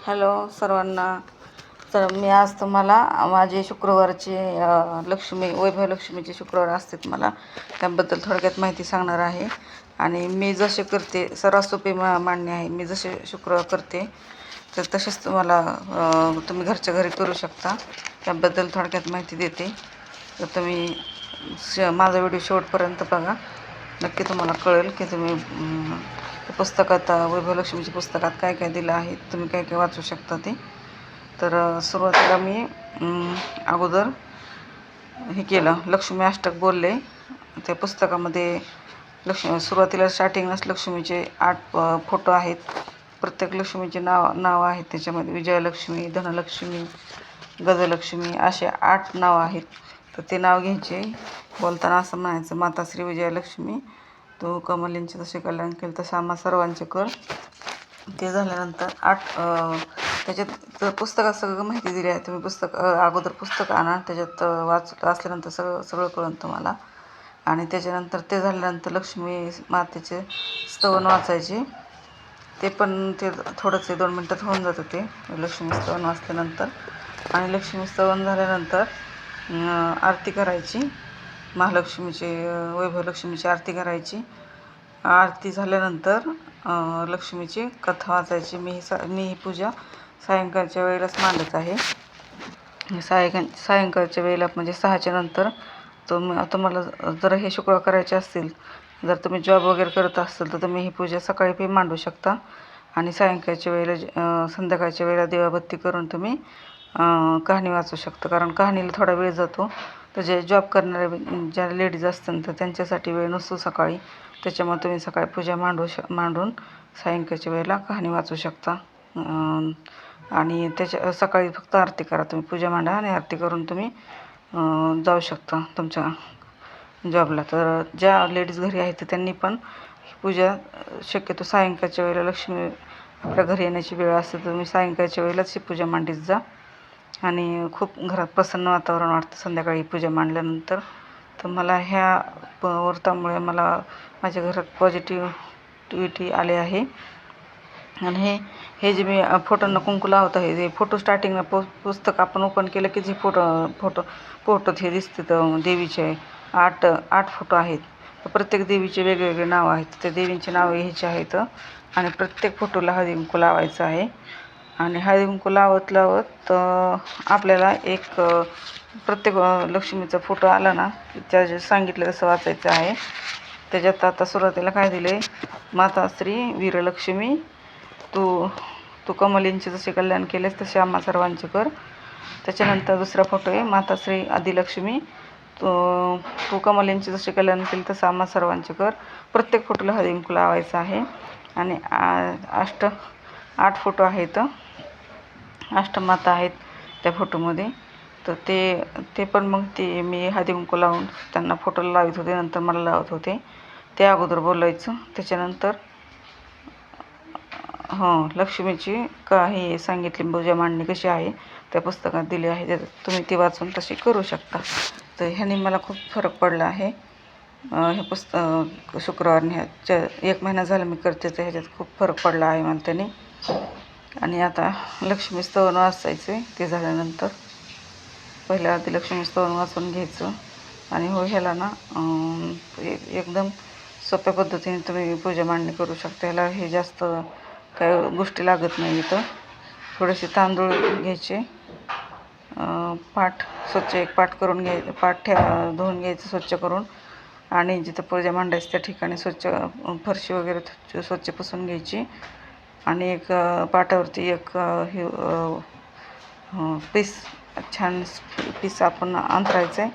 Hello सर्वांना. तर मी आज तुम्हाला माझे शुक्रवारचे लक्ष्मी वैभव लक्ष्मीचे शुक्रवार असतात मला. त्याबद्दल थोडक्यात माहिती सांगणार आहे. आणि मी जसे करते सर्वात सोपे मा मांडणे आहे मी जसे शुक्रवार करते तर तसेच तुम्हाला तुम्ही घरच्या घरी करू शकता. त्याबद्दल थोडक्यात माहिती देते. तर तुम्ही श माझा व्हिडिओ शेवटपर्यंत बघा. नक्की तुम्हाला कळेल की तुम्ही पुस्तकात वैभवलक्ष्मीच्या पुस्तकात काय काय दिलं आहे तुम्ही काय काय वाचू शकता ते? तर सुरुवातीला मी अगोदर हे केलं. लक्ष्मी अष्टक बोलले. त्या पुस्तकामध्ये लक्ष्मी सुरुवातीला स्टार्टिंगलाच लक्ष्मीचे आठ फोटो आहेत. प्रत्येक लक्ष्मीचे नाव नाव आहेत. त्याच्यामध्ये विजयलक्ष्मी धनलक्ष्मी गजलक्ष्मी असे आठ नावं आहेत. तर ते नाव घ्यायचे. बोलताना असं म्हणायचं माता श्री विजयलक्ष्मी तू कमलींचे जसे कल्याण केलं तसे आम्हा सर्वांचे कर. ते झाल्यानंतर आठ त्याच्यात पुस्तकात सगळं माहिती दिली आहे. तुम्ही पुस्तक अगोदर पुस्तक आणा त्याच्यात वाच वाचल्यानंतर सगळं सगळं कळून तुम्हाला. आणि त्याच्यानंतर ते झाल्यानंतर लक्ष्मी मातेचे स्तवन वाचायचे. ते पण ते थोडंसं दोन मिनटात होऊन जातं ते. लक्ष्मी स्तवन वाचल्यानंतर. आणि लक्ष्मी स्तवन झाल्यानंतर आरती करायची. महालक्ष्मीचे वैभवलक्ष्मीची वैभव लक्ष्मीची आरती करायची. आरती झाल्यानंतर लक्ष्मीची कथा वाचायची. मी ही सा मी ही पूजा सायंकाळच्या वेळेलाच मांडत आहे. सायं सायंकाळच्या वेळेला म्हणजे सहाच्या नंतर तुम तुम्हाला जर हे शुक्रवार करायचे असतील जर तुम्ही जॉब वगैरे करत असाल तर तुम्ही ही पूजा सकाळी पण मांडू शकता. आणि सायंकाळच्या वेळेला संध्याकाळच्या वेळेला दिवाबत्ती करून तुम्ही कहाणी वाचू शकता. कारण कहाणीला थोडा वेळ जातो. तर जे जॉब करणाऱ्या ज्या लेडीज असतात तर त्यांच्यासाठी वेळ नसतो सकाळी. त्याच्यामुळे तुम्ही सकाळी पूजा मांडू श मांडून सायंकाळच्या वेळेला कहाणी वाचू शकता. आणि त्याच्या सकाळी फक्त आरती करा. तुम्ही पूजा मांडा आणि आरती करून तुम्ही जाऊ शकता तुमच्या जॉबला तर ज्या लेडीज घरी आहेत तर त्यांनी पण पूजा शक्यतो सायंकाळच्या वेळेला लक्ष्मी आपल्या घरी येण्याची वेळ असते तर तुम्ही सायंकाळच्या वेळेलाच ही पूजा मांडीत जा. आणि खूप घरात प्रसन्न वातावरण वाटतं संध्याकाळी पूजा मांडल्यानंतर. तर मला ह्या प व्रतामुळे मला माझ्या घरात पॉझिटिव्हिटी आले आहे. आणि हे हे जे मी फोटोंना कुंकू लावत आहे जे फोटो स्टार्टिंगला पु पुस्तक आपण ओपन केलं की जे फोटो फोटो फोटोत हे दिसते तर देवीचे आठ आठ फोटो आहेत. तर प्रत्येक देवीचे वेगवेगळे नाव आहेत. त्या देवींचे नावं घ्यायचे आहेत. आणि प्रत्येक फोटोला हळदी कुंकू लावायचं आहे. आणि हळदीकुंकू लावत लावत आपल्याला एक प्रत्येक लक्ष्मीचा फोटो आला ना की त्या जे सांगितलं तसं वाचायचं आहे. त्याच्यात आता सुरुवातीला काय दिले माता श्री वीरलक्ष्मी तू तू कमलींचे जसे कल्याण केलेस तसे आम्हा सर्वांचे कर. त्याच्यानंतर दुसरा फोटो आहे माताश्री आदिलक्ष्मी तू तू कमलींचे जसे कल्याण केले तसं आम्हा सर्वांचे कर. प्रत्येक फोटोला हळदीकुंकू लावायचं आहे. आणि आ- अष्ट आठ फोटो आहेत. अष्टमाता आहेत त्या फोटोमध्ये. तर ते ते पण मग ते मी हळदीकुंकू लावून त्यांना फोटोला लावत होते नंतर मला लावत होते. ते अगोदर बोलायचं. त्याच्यानंतर हो लक्ष्मीची का हे सांगितली पूजा मांडणी कशी आहे त्या पुस्तकात दिली आहे. त्यात तुम्ही ती वाचून तशी करू शकता. तर ह्याने मला खूप फरक पडला आहे. हे पुस्तक शुक्रवार ह्याच्या एक महिना झाला मी करते तर ह्याच्यात खूप फरक पडला आहे मला त्याने आणि आता लक्ष्मी स्तवन वाचायचे ते झाल्यानंतर. पहिल्या आधी लक्ष्मी स्तवन वाचून घ्यायचं. आणि हो ह्याला ना एक- एकदम सोप्या पद्धतीने तुम्ही पूजा मांडणी करू शकता. ह्याला हे जास्त काय गोष्टी लागत नाही इथं. थोडेसे तांदूळ घ्यायचे. पाठ स्वच्छ एक पाठ करून घ्याय पाठ ठे धुवून घ्यायचं स्वच्छ करून. आणि जिथं पूजा मांडायची त्या ठिकाणी स्वच्छ फरशी वगैरे स्वच्छ पुसून घ्यायची. आणि एक पाटावरती एक हे पीस छान पीस आपण अंतरायचं आहे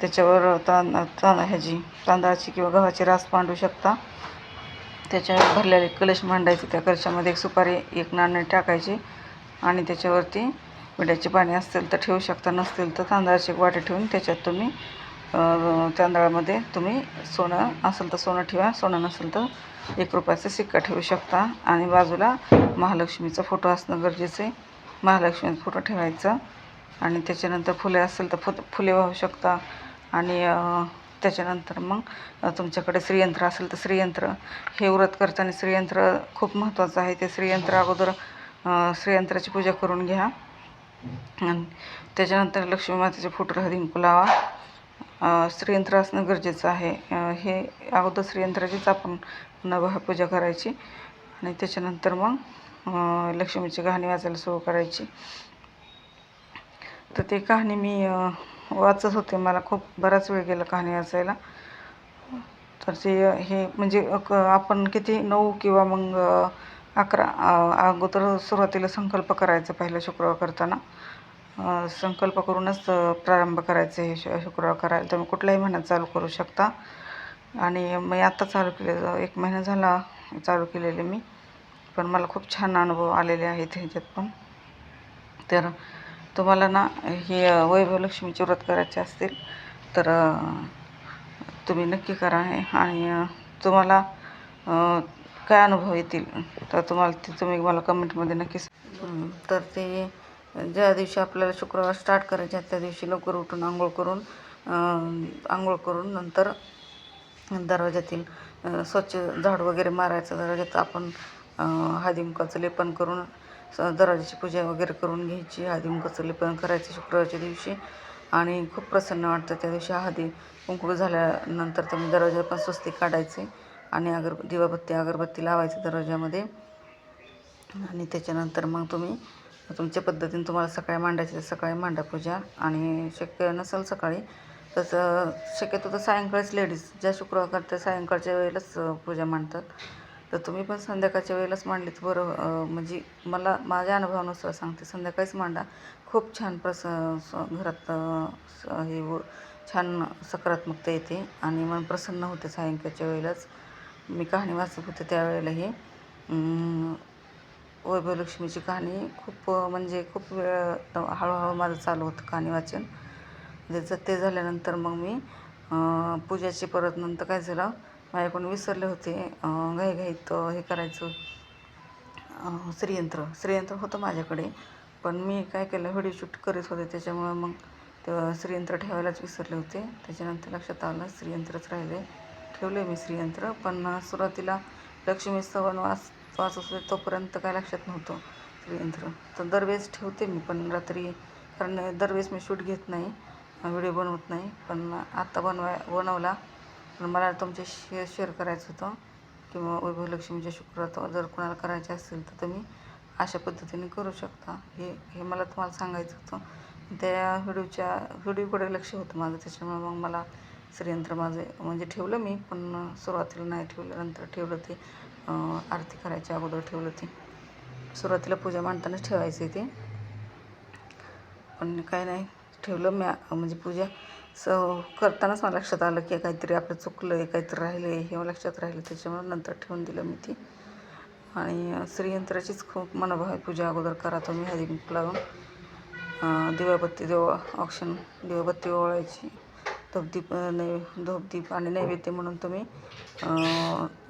त्याच्यावर तां तांद ह्याची तांदळाची किंवा गव्हाची रास मांडू शकता. त्याच्यावर भरलेले कलश मांडायचे त्या कलशामध्ये एक सुपारी एक नाणे टाकायची आणि त्याच्यावरती विड्याची पाणी असतील तर ठेवू शकता नसतील तर तांदळाची एक वाटी ठेवून त्याच्यात तुम्ही तांदळामध्ये तुम्ही सोनं असेल तर सोनं ठेवा सोनं नसेल तर एक रुपयाचा सिक्का ठेवू शकता. आणि बाजूला महालक्ष्मीचा फोटो असणं गरजेचं आहे. महालक्ष्मीचा फोटो ठेवायचा. आणि त्याच्यानंतर फुले असेल तर फु फुले वाहू शकता. आणि त्याच्यानंतर मग तुमच्याकडे श्रीयंत्र असेल तर श्रीयंत्र. हे व्रत करताना श्रीयंत्र खूप महत्त्वाचं आहे. ते श्रीयंत्र अगोदर श्रीयंत्राची पूजा करून घ्या. आणि त्याच्यानंतर लक्ष्मी मातेचे फोटो हदिंकू लावा. श्रीयंत्र असणं गरजेचं आहे. हे अगोदर श्रीयंत्राचीच आपण नवह पूजा करायची आणि त्याच्यानंतर मग लक्ष्मीची कहाणी वाचायला सुरू करायची. तर ते कहाणी मी वाचत होते. मला खूप बराच वेळ गेला कहाणी वाचायला. तर ते हे म्हणजे क- आपण किती नऊ किंवा मग अकरा अगोदर सुरुवातीला संकल्प करायचा पहिला शुक्रवार करताना. संकल्प करूनच प्रारंभ करायचे हे शुक्रवार करायला. तुम्ही कुठल्याही महिन्यात चालू करू शकता. आणि मी आत्ता चालू केले एक महिना झाला चालू केलेले मी. पण मला खूप छान अनुभव आलेले आहेत ह्याच्यात पण. तर तुम्हाला ना हे वैभव लक्ष्मीचे व्रत करायचे असतील तर तुम्ही नक्की करा हे. आणि तुम्हाला काय अनुभव येतील तर तुम्हाला ते तुम्ही मला कमेंटमध्ये नक्की तर ते ज्या दिवशी आपल्याला शुक्रवार स्टार्ट करायचे आहे त्या दिवशी लवकर उठून आंघोळ करून आंघोळ करून नंतर दरवाजातील स्वच्छ झाड वगैरे मारायचं. दरवाजात आपण हादिमुखाचं लेपन करून स दरवाजाची पूजा वगैरे करून घ्यायची. हादिमुखाचं लेपन करायचं शुक्रवारच्या दिवशी. आणि खूप प्रसन्न वाटतं त्या दिवशी हळदी कुंकू झाल्यानंतर तुम्ही दरवाजा पण स्वस्ती काढायचे आणि अगर दिवाबत्ती अगरबत्ती लावायची दरवाजामध्ये आणि त्याच्यानंतर मग तुम्ही तुमच्या पद्धतीने तुम्हाला सकाळी मांडायची तर सकाळी मांडा पूजा. आणि शक्य नसेल सकाळी तसं शक्यतो तर सायंकाळीच लेडीज ज्या शुक्रवार करतात सायंकाळच्या वेळेलाच पूजा मांडतात. तर तुम्ही पण संध्याकाळच्या वेळेलाच मांडलीत बरं म्हणजे मला माझ्या अनुभवानुसार सांगते संध्याकाळीच मांडा. खूप छान प्रस घरात स- हे छान सकारात्मकता येते आणि मन प्रसन्न होते सायंकाळच्या वेळेलाच. मी कहाणी वाचत होते त्यावेळेला हे वैभव लक्ष्मीची कहाणी खूप म्हणजे खूप वेळ हळूहळू माझं चालू होतं कहाणी वाचन. त्याचं ते झाल्यानंतर मग मी पूजाची परत नंतर काय झालं माझ्याकडून विसरले होते घाईघाईत हे करायचं श्रीयंत्र. श्रीयंत्र होतं माझ्याकडे पण मी काय केलं व्हिडिओ शूट करीत होते त्याच्यामुळं मग ते श्रीयंत्र ठेवायलाच विसरले होते. त्याच्यानंतर लक्षात आलं श्रीयंत्रच राहिले. ठेवले मी श्रीयंत्र पण सुरुवातीला लक्ष्मी सवनवास वाच वाचत तोपर्यंत काय लक्षात नव्हतं. यंत्र तर दरवेळेस ठेवते मी पण रात्री कारण दरवेळेस मी शूट घेत नाही व्हिडिओ बनवत नाही पण आत्ता बनवाय बनवला. पण मला तुमचे शेअर शेअर करायचं होतं किंवा वैभव लक्ष्मीच्या शुक्रवार जर कोणाला करायचे असेल तर तुम्ही अशा पद्धतीने करू शकता. हे हे मला तुम्हाला सांगायचं होतं. त्या व्हिडिओच्या व्हिडिओकडे लक्ष होतं माझं त्याच्यामुळे मग मला श्रीयंत्र माझे म्हणजे ठेवलं मी पण सुरुवातीला नाही ठेवलं नंतर ठेवलं ते. आरती करायच्या अगोदर ठेवलं ते सुरुवातीला पूजा मांडतानाच ठेवायचं ते. पण काय नाही ठेवलं मी म्हणजे पूजा स करतानाच मला लक्षात आलं की काहीतरी आपलं चुकलं आहे काहीतरी राहिलं आहे हे लक्षात राहिलं. त्याच्यामुळे नंतर ठेवून दिलं मी ती. आणि श्रीयंत्राचीच खूप मनोभाव आहे पूजा अगोदर करा तुम्ही हळदी लावून. दिवाबत्ती देव ऑप्शन दिवाबत्ती ओवाळायची. धूपदीप नै धूपदीप आणि नैवेद्य म्हणून तुम्ही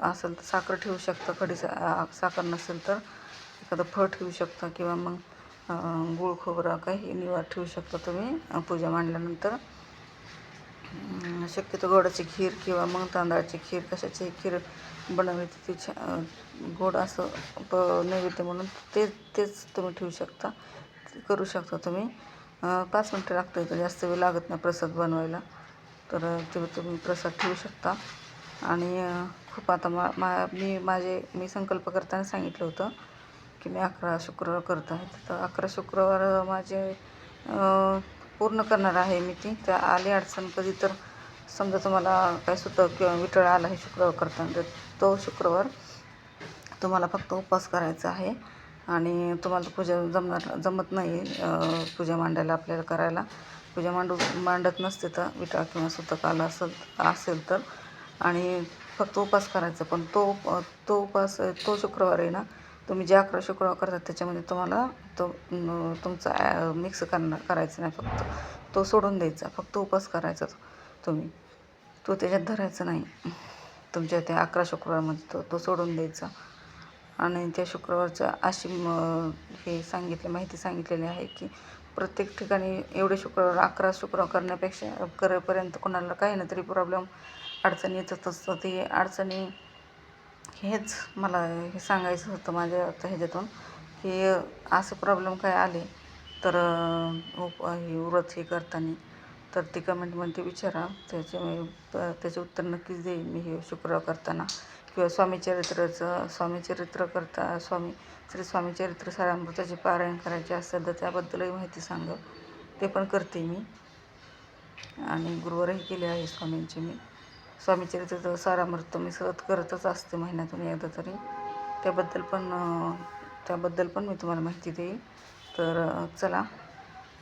असेल तर साखर ठेवू शकता कढी सा साखर नसेल तर एखादं फळ ठेवू शकता किंवा मग गुळ गूळ काही निवार ठेवू शकता तुम्ही पूजा मांडल्यानंतर. शक्यतो गोडाची खीर किंवा मग तांदळाची खीर कशाची खीर बनवली ती छा गोड असं प नैवेद्य म्हणून ते तेच तुम्ही ठेवू शकता करू शकता तुम्ही. पाच मिनटं लागतं तर जास्त वेळ लागत नाही प्रसाद बनवायला. तर ते तुम्ही प्रसाद ठेवू शकता. आणि खूप आता मा मा मी माझे मी संकल्प करताना सांगितलं होतं की मी अकरा शुक्रवार करत आहे. तर अकरा शुक्रवार माझे पूर्ण करणार आहे मी ती. तर आली अडचण कधी तर समजा तुम्हाला काय सुद्धा किंवा विठळ आला आहे शुक्रवार करताना तर तो शुक्रवार तुम्हाला फक्त उपवास करायचा आहे. आणि तुम्हाला पूजा जमणार जमत नाही पूजा मांडायला आपल्याला करायला. पूजा मांडू मांडत नसते तर विटाळ किंवा सुतक आला असेल असेल तर. आणि फक्त उपास करायचा पण तो तो उपास तो शुक्रवार आहे ना तुम्ही जे अकरा शुक्रवार करतात त्याच्यामध्ये तुम्हाला तो तुमचा मिक्स करणार करायचं नाही फक्त. तो सोडून द्यायचा फक्त उपास करायचा तो तुम्ही. तो त्याच्यात धरायचा नाही. तुमच्या त्या अकरा शुक्रवारमध्ये तो तो सोडून द्यायचा. आणि त्या शुक्रवारच्या अशी हे सांगितले माहिती सांगितलेली आहे की प्रत्येक ठिकाणी एवढे शुक्रवार अकरा शुक्रवार करण्यापेक्षा करेपर्यंत कोणाला काही ना तरी प्रॉब्लेम अडचणी येतच असतं ते अडचणी हेच मला हे सांगायचं होतं माझ्या आता ह्याच्यातून की असं प्रॉब्लेम काय आले तर उप हे व्रत हे करताना तर ते कमेंटमध्ये विचारा. त्याचे त्याचे उत्तर नक्कीच देईन मी हे शुक्रवार करताना. किंवा स्वामी स्वामीचरित्र स्वामी चरित्र करता स्वामी श्री स्वामी चरित्र सारामृताचे पारायण करायचे असेल तर त्याबद्दलही माहिती सांगा. ते पण करते मी. आणि गुरुवारही केले आहे स्वामींचे मी. स्वामी सारामृत मी सतत करतच असते महिन्यातून एकदा तरी. त्याबद्दल पण त्याबद्दल पण मी तुम्हाला माहिती देईल तर चला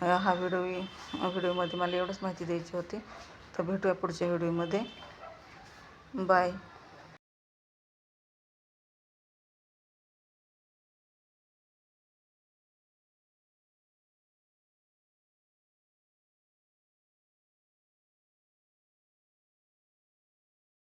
हा व्हिडिओ व्हिडिओमध्ये मला एवढंच माहिती द्यायची होती. तर भेटूया पुढच्या व्हिडिओमध्ये. बाय.